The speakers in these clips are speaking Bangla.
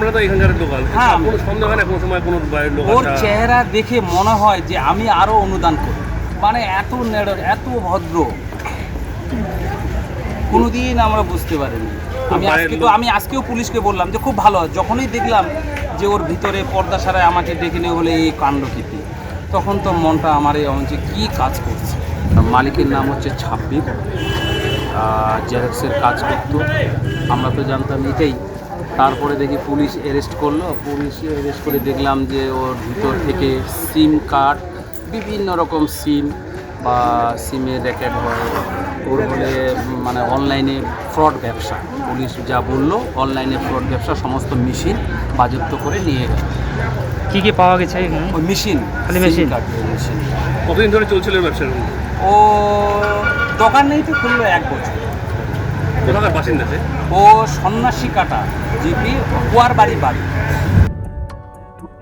আপনারা তো এখানকার দোকান হ্যাঁ। কোনো সন্দেহ হয় না কোনো সময় কোনো ওর চেহারা দেখে মনে হয় যে আমি আরও অনুদান করি। মানে এত নেড় এত ভদ্র। কোনোদিন আমরা বুঝতে পারিনি। আমি আজকে তো আমি আজকেও পুলিশকে বললাম যে খুব ভালো হয়। যখনই দেখলাম যে ওর ভিতরে পর্দা সারায় আমাকে ডেকে নিয়ে বলে এই কাণ্ডকীর্তি তখন তো মনটা আমার এই যে কী কাজ করছে। মালিকের নাম হচ্ছে ছাব্বির। জেরক্সের কাজ করতো। আমরা তো জানতাম এটাই। তারপরে দেখি পুলিশ অ্যারেস্ট করল। পুলিশ অ্যারেস্ট করে দেখলাম যে ওর ভিতর থেকে সিম কার্ড বিভিন্ন রকম সিম বা সিমের র্যাকেট হয়। ওর হলে মানে অনলাইনে ফ্রড ব্যবসা। পুলিশ যা বলল অনলাইনে ফ্রড ব্যবসা সমস্ত মেশিন বাজেপ্ত করে নিয়ে গেল। কি কি পাওয়া গেছে ওই মেশিন খালি machine? মেশিন কতদিন ধরে চলছিল ব্যবসা ও দোকান নেই তো খুললো এক বছর। ও সন্ন্যাসী কাটা জিপি কুয়ার বাড়ি বাড়ি।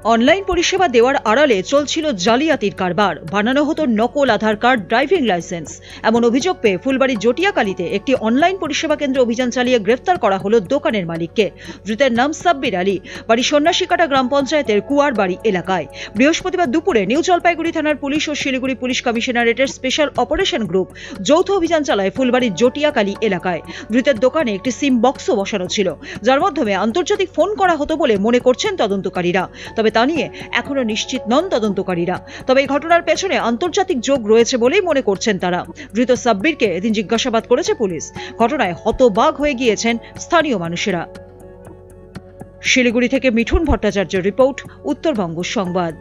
অনলাইন পরিষেবা দেওয়ার আড়ালে চলছিল জালিয়াতির কারবার। বানানো হতো নকল আধার কার্ড, ড্রাইভিং লাইসেন্স। এমন অভিযোগ পেয়ে ফুলবাড়ি জটিয়াকালীতে একটি অনলাইন পরিষেবা কেন্দ্র অভিযান চালিয়ে গ্রেফতার করা হলো দোকানের মালিককে। ধৃতের নাম সাব্বির আলী। বাড়ি সন্ন্যাসীকাটা গ্রাম পঞ্চায়েতের কুয়ার বাড়ি এলাকায়। বৃহস্পতিবার দুপুরে নিউ জলপাইগুড়ি থানার পুলিশ ও শিলিগুড়ি পুলিশ কমিশনারেটের স্পেশাল অপারেশন গ্রুপ যৌথ অভিযান চালায় ফুলবাড়ির জটিয়াকালী এলাকায়। ধৃতের দোকানে একটি সিম বক্সও বসানো ছিল। যার মাধ্যমে আন্তর্জাতিক ফোন করা হতো বলে মনে করছেন তদন্তকারীরা। তবে তা নিয়ে এখনও নিশ্চিত নন তদন্তকারীরা। তবে এই ঘটনার পেছনে আন্তর্জাতিক যোগ রয়েছে বলেই মনে করছেন তারা। ধৃত সাব্বিরকে এদিন জিজ্ঞাসাবাদ করেছে পুলিশ। ঘটনায় হতবাগ হয়ে গিয়েছেন স্থানীয় মানুষেরা। শিলিগুড়ি থেকে মিঠুন ভট্টাচার্য রিপোর্ট, উত্তরবঙ্গ সংবাদ।